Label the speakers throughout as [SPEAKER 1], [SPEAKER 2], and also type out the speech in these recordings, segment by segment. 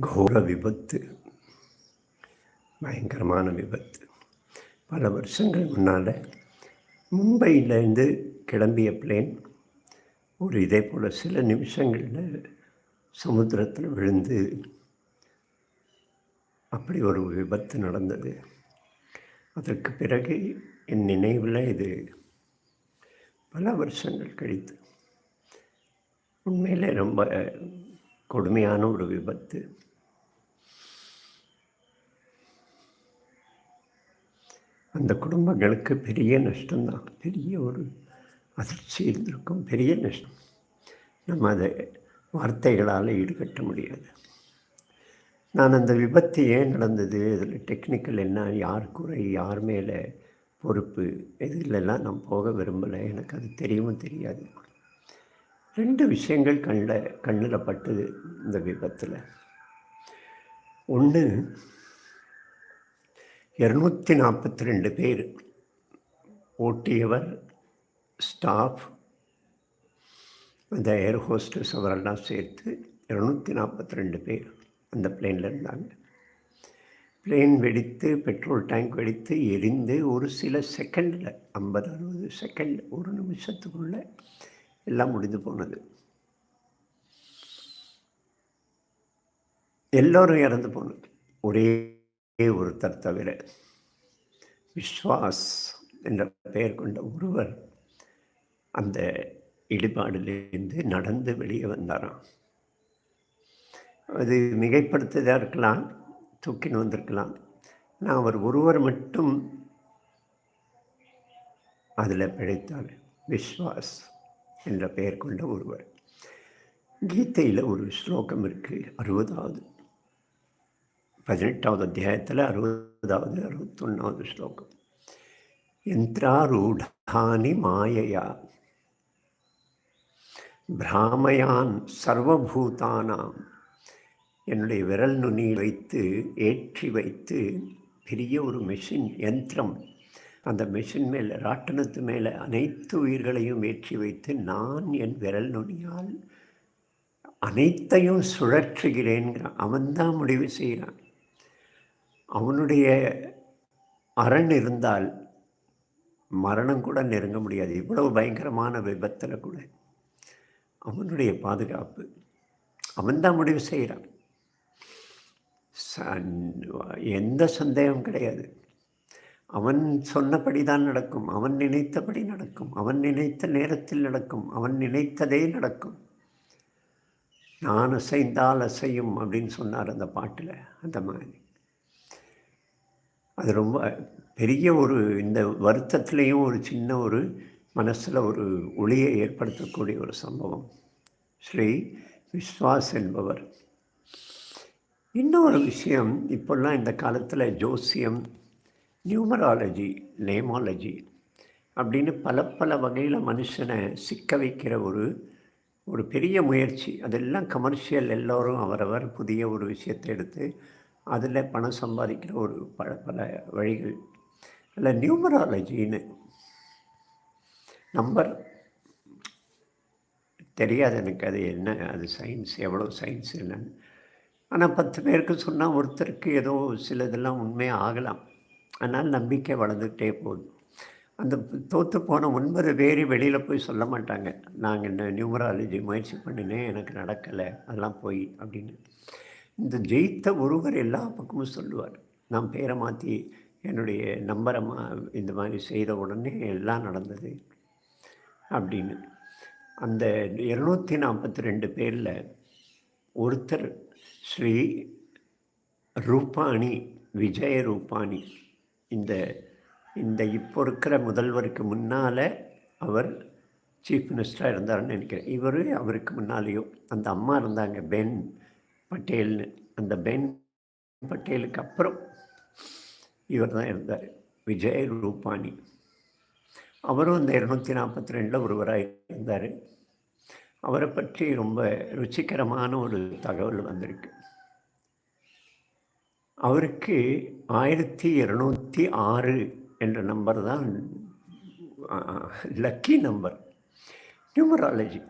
[SPEAKER 1] கோர விபத்து. பயங்கரமான விபத்து. பல வருஷங்கள் முன்னால் மும்பையிலேருந்து கிளம்பிய பிளேன் ஒரு இதே போல் சில நிமிஷங்களில் சமுத்திரத்தில் விழுந்து அப்படி ஒரு விபத்து நடந்தது. அதற்கு பிறகு என் நினைவில் இது பல வருஷங்கள் கழித்து. உண்மையிலே ரொம்ப கொடுமையான ஒரு விபத்து. அந்த குடும்பங்களுக்கு பெரிய நஷ்டம்தான். பெரிய ஒரு அதிர்ச்சி இருந்திருக்கும். பெரிய நஷ்டம். நம்ம அதை வார்த்தைகளால் ஈடுகட்ட முடியாது. நான் அந்த விபத்து ஏன் நடந்தது? இதில் டெக்னிக்கல் என்ன? யார் குறை? யார் மேலே பொறுப்பு? இதிலெல்லாம் நான் போக விரும்பலை? எனக்கு அது தெரியவும் தெரியாது. ரெண்டு விஷயங்கள் கண்ணில் கண்ணில் பட்டுது இந்த விபத்தில். ஒன்று இரநூத்தி நாற்பத்தி ரெண்டு பேர் ஓட்டியவர் ஸ்டாஃப் அந்த ஏர் ஹோஸ்டஸ் அவரெல்லாம் சேர்த்து இரநூத்தி நாற்பத்தி ரெண்டு பேர் அந்த பிளேனில் இருந்தாங்க. பிளேன் வெடித்து பெட்ரோல் டேங்க் வெடித்து எரிந்து ஒரு சில செகண்டில் ஐம்பது அறுபது செகண்ட் ஒரு நிமிஷத்துக்குள்ளே எல்லாம் முடிந்து போனது. எல்லோரும் இறந்து போனது. ஒரே ஒருத்தர் தவிர விஸ்வாஸ் என்ற பெயர் கொண்ட ஒருவர் அந்த இடிபாடிலிருந்து நடந்து வெளியே வந்தாராம். அது மிகைப்படுத்ததாக இருக்கலாம் தூக்கின்னு வந்திருக்கலாம். நான் அவர் ஒருவர் மட்டும் அதில் பிழைத்தார். விஸ்வாஸ். என்ற பெயர் கொண்ட ஒருவர். கீதையில் ஒரு ஸ்லோகம் இருக்குது அறுபதாவது. பதினெட்டாவது அத்தியாயத்தில் அறுபதாவது அறுபத்தொன்னாவது ஸ்லோகம். யந்திராரூடானி மாயையா? பிராமயான் சர்வபூதானாம். என்னுடைய விரல் நுனி வைத்து ஏற்றி வைத்து பெரிய ஒரு மெஷின் யந்திரம் அந்த மிஷின் மேலே ராட்டனத்து மேலே அனைத்து உயிர்களையும் ஏற்றி வைத்து நான் என் விரல் நுனியால் அனைத்தையும் சுழற்றுகிறேன்கிறான் அவன்தான் முடிவு செய்கிறான். அவனுடைய அரண் இருந்தால் மரணம் கூட நெருங்க முடியாது. இவ்வளவு பயங்கரமான விபத்தில் கூட அவனுடைய பாதுகாப்பு. அவன்தான் முடிவு செய்கிறான். எந்த சந்தேகம் கிடையாது. அவன் சொன்னபடி தான் நடக்கும். அவன் நினைத்தபடி நடக்கும். அவன் நினைத்த நேரத்தில் நடக்கும். அவன் நினைத்ததே நடக்கும். நான் அசைந்தால் அசையும் அப்படின்னு சொன்னார் அந்த பாட்டில் அந்த மாதிரி. அது ரொம்ப பெரிய ஒரு இந்த வருத்தத்துலேயும் ஒரு சின்ன ஒரு மனசில் ஒரு ஒளியை ஏற்படுத்தக்கூடிய ஒரு சம்பவம். ஸ்ரீ விஸ்வாஸ் என்பவர். இன்னொரு விஷயம் இப்போல்லாம் இந்த காலத்தில் ஜோசியம் நியூமராலஜி நேமாலஜி அப்படின்னு பல பல வகையில் மனுஷனை சிக்க வைக்கிற ஒரு ஒரு பெரிய முயற்சி. அதெல்லாம் கமர்ஷியல் எல்லோரும் அவரவர் புதிய ஒரு விஷயத்தை எடுத்து அதில் பணம் சம்பாதிக்கிற ஒரு பல பல வழிகள். அதில் நியூமராலஜின்னு நம்பர் தெரியாது எனக்கு அது என்ன அது சயின்ஸ் எவ்வளோ சயின்ஸ் என்னன்னு. ஆனால் பத்து பேருக்கு சொன்னால் ஒருத்தருக்கு ஏதோ சிலதெல்லாம் உண்மையாக ஆகலாம். ஆனால் நம்பிக்கை வளர்ந்துக்கிட்டே போகுது. அந்த தோற்று போன ஒன்பது பேர் வெளியில் போய் சொல்ல மாட்டாங்க. நாங்கள் இந்த நியூமராலஜி முயற்சி பண்ணினேன் எனக்கு நடக்கலை அதெல்லாம் போய் அப்படின்னு. இந்த ஜெயித்த ஒருவர் எல்லா பக்கமும் சொல்லுவார். நான் பேரை மாற்றி என்னுடைய நம்பரை மா இந்த மாதிரி செய்த உடனே எல்லாம் நடந்தது அப்படின்னு. அந்த இரநூத்தி நாற்பத்தி ரெண்டு பேரில் ஒருத்தர் ஸ்ரீ ரூபாணி விஜய ரூபாணி இந்த இந்த இப்போ இருக்கிற முதல்வருக்கு முன்னால் அவர் சீஃப் மினிஸ்டராக இருந்தார்னு நினைக்கிறேன். இவர் அவருக்கு முன்னாலேயோ அந்த அம்மா இருந்தாங்க பென் பட்டேல்னு. அந்த பென் பட்டேலுக்கு அப்புறம் இவர் தான் இருந்தார் விஜய் ரூபானி. அவரும் இந்த இரநூத்தி நாற்பத்தி ரெண்டில் ஒருவராக இருந்தார். அவரை பற்றி ரொம்ப ருச்சிகரமான ஒரு தகவல் வந்திருக்கு. அவருக்கு ஆயிரத்தி இரநூத்தி ஆறு என்ற நம்பர் தான் லக்கி நம்பர் நியூமராலஜி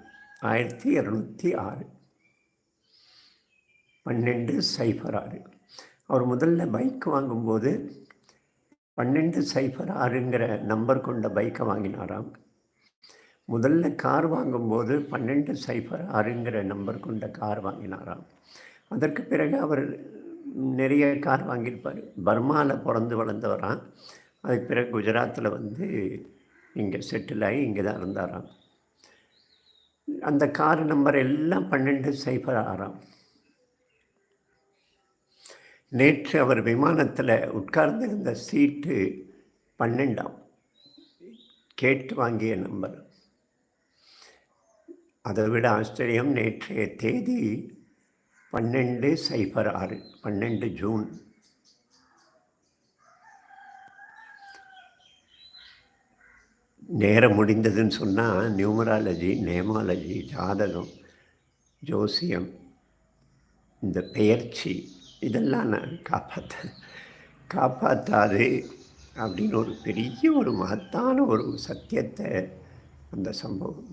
[SPEAKER 1] ஆயிரத்தி இரநூத்தி ஆறு. பன்னெண்டு சைஃபர் ஆறு. அவர் முதல்ல பைக் வாங்கும்போது பன்னெண்டு சைஃபர் ஆறுங்கிற நம்பர் கொண்ட பைக்கை வாங்கினாராம். முதல்ல கார் வாங்கும்போது பன்னெண்டு சைஃபர் ஆறுங்கிற நம்பர் கொண்ட கார் வாங்கினாராம். அதற்கு பிறகு அவர் நிறைய கார் வாங்கியிருப்பார். பர்மாவில் பிறந்து வளர்ந்தவராம். அதுக்கு பிறகு குஜராத்தில் வந்து இங்கே செட்டில் ஆகி இங்கே தான் இருந்தாராம். அந்த கார் நம்பர் எல்லாம் பன்னெண்டு சைஃபர் ஆறாம். நேற்று அவர் விமானத்தில் உட்கார்ந்திருந்த சீட்டு பன்னெண்டாம். கேட்டு வாங்கிய நம்பர் அதை விட ஆச்சரியம் நேற்றைய தேதி பன்னெண்டு சைபர் ஆறு பன்னெண்டு ஜூன். நேரம் முடிந்ததுன்னு சொன்னால் நியூமராலஜி நேமாலஜி ஜாதகம் ஜோசியம் இந்த பெயர்ச்சி இதெல்லாம் நான் காப்பாற்ற காப்பாற்றாது அப்படின்னு ஒரு பெரிய ஒரு மகத்தான ஒரு சத்தியத்தை அந்த சம்பவம்.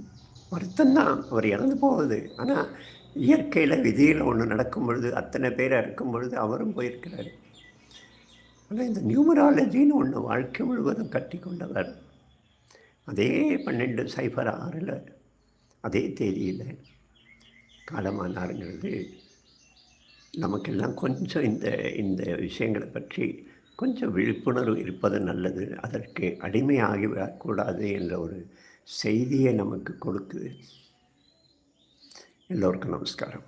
[SPEAKER 1] வருத்தம்தான் அவர் இறந்து போகுது ஆனால் இயற்கையில் விதியில் ஒன்று நடக்கும் பொழுது அத்தனை பேராக இருக்கும் பொழுது அவரும் போயிருக்கிறார். ஆனால் இந்த நியூமராலஜின்னு ஒன்று வாழ்க்கை முழுவதும் கட்டி கொண்டவர். அதே பன்னெண்டு சைஃபர் ஆறில் அதே தேதியில் காலமானாருங்கிறது நமக்கெல்லாம் கொஞ்சம் இந்த இந்த விஷயங்களை பற்றி கொஞ்சம் விழிப்புணர்வு இருப்பது நல்லது. அதற்கு அடிமையாகிவிடக்கூடாது என்ற ஒரு செய்தியை நமக்கு கொடுக்குது. எல்லோருக்கும் நமஸ்காரம்.